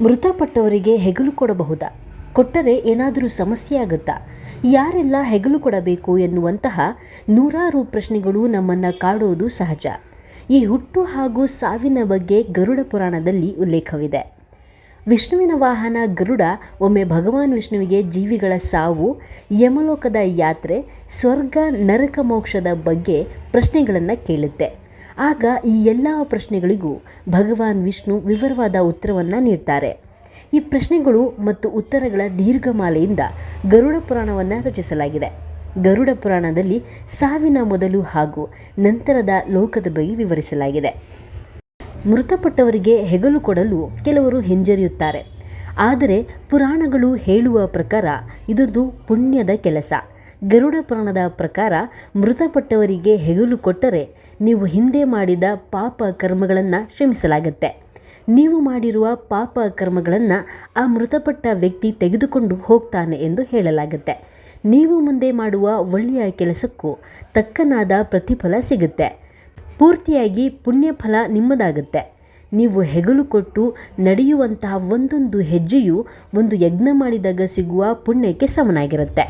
ಮೃತಪಟ್ಟವರಿಗೆ ಹೆಗಲು ಕೊಡಬಹುದಾ? ಕೊಟ್ಟರೆ ಏನಾದರೂ ಸಮಸ್ಯೆ ಆಗುತ್ತಾ? ಯಾರೆಲ್ಲ ಹೆಗಲು ಕೊಡಬೇಕು ಎನ್ನುವಂತಹ ನೂರಾರು ಪ್ರಶ್ನೆಗಳು ನಮ್ಮನ್ನು ಕಾಡೋದು ಸಹಜ. ಈ ಹುಟ್ಟು ಹಾಗೂ ಸಾವಿನ ಬಗ್ಗೆ ಗರುಡ ಪುರಾಣದಲ್ಲಿ ಉಲ್ಲೇಖವಿದೆ. ವಿಷ್ಣುವಿನ ವಾಹನ ಗರುಡ, ಒಮ್ಮೆ ಭಗವಾನ್ ವಿಷ್ಣುವಿಗೆ ಜೀವಿಗಳ ಸಾವು, ಯಮಲೋಕದ ಯಾತ್ರೆ, ಸ್ವರ್ಗ, ನರಕ ಮೋಕ್ಷದ ಬಗ್ಗೆ ಪ್ರಶ್ನೆಗಳನ್ನು ಕೇಳುತ್ತೆ. ಆಗ ಈ ಎಲ್ಲ ಪ್ರಶ್ನೆಗಳಿಗೂ ಭಗವಾನ್ ವಿಷ್ಣು ವಿವರವಾದ ಉತ್ತರವನ್ನು ನೀಡ್ತಾರೆ. ಈ ಪ್ರಶ್ನೆಗಳು ಮತ್ತು ಉತ್ತರಗಳ ದೀರ್ಘಮಾಲೆಯಿಂದ ಗರುಡ ಪುರಾಣವನ್ನು ರಚಿಸಲಾಗಿದೆ. ಗರುಡ ಪುರಾಣದಲ್ಲಿ ಸಾವಿನ ಮೊದಲು ಹಾಗೂ ನಂತರದ ಲೋಕದ ಬಗ್ಗೆ ವಿವರಿಸಲಾಗಿದೆ. ಮೃತಪಟ್ಟವರಿಗೆ ಹೆಗಲು ಕೊಡಲು ಕೆಲವರು ಹಿಂಜರಿಯುತ್ತಾರೆ. ಆದರೆ ಪುರಾಣಗಳು ಹೇಳುವ ಪ್ರಕಾರ ಇದೊಂದು ಪುಣ್ಯದ ಕೆಲಸ. ಗರುಡ ಪುರಾಣದ ಪ್ರಕಾರ ಮೃತಪಟ್ಟವರಿಗೆ ಹೆಗಲು ಕೊಟ್ಟರೆ ನೀವು ಹಿಂದೆ ಮಾಡಿದ ಪಾಪ ಕರ್ಮಗಳನ್ನು ಕ್ಷಮಿಸಲಾಗುತ್ತೆ. ನೀವು ಮಾಡಿರುವ ಪಾಪ ಕರ್ಮಗಳನ್ನು ಆ ಮೃತಪಟ್ಟ ವ್ಯಕ್ತಿ ತೆಗೆದುಕೊಂಡು ಹೋಗ್ತಾನೆ ಎಂದು ಹೇಳಲಾಗುತ್ತೆ. ನೀವು ಮುಂದೆ ಮಾಡುವ ಒಳ್ಳೆಯ ಕೆಲಸಕ್ಕೂ ತಕ್ಕನಾದ ಪ್ರತಿಫಲ ಸಿಗುತ್ತೆ. ಪೂರ್ತಿಯಾಗಿ ಪುಣ್ಯ ಫಲ ನಿಮ್ಮದಾಗುತ್ತೆ. ನೀವು ಹೆಗಲು ಕೊಟ್ಟು ನಡೆಯುವಂತಹ ಒಂದೊಂದು ಹೆಜ್ಜೆಯು ಒಂದು ಯಜ್ಞ ಮಾಡಿದಾಗ ಸಿಗುವ ಪುಣ್ಯಕ್ಕೆ ಸಮನಾಗಿರುತ್ತೆ.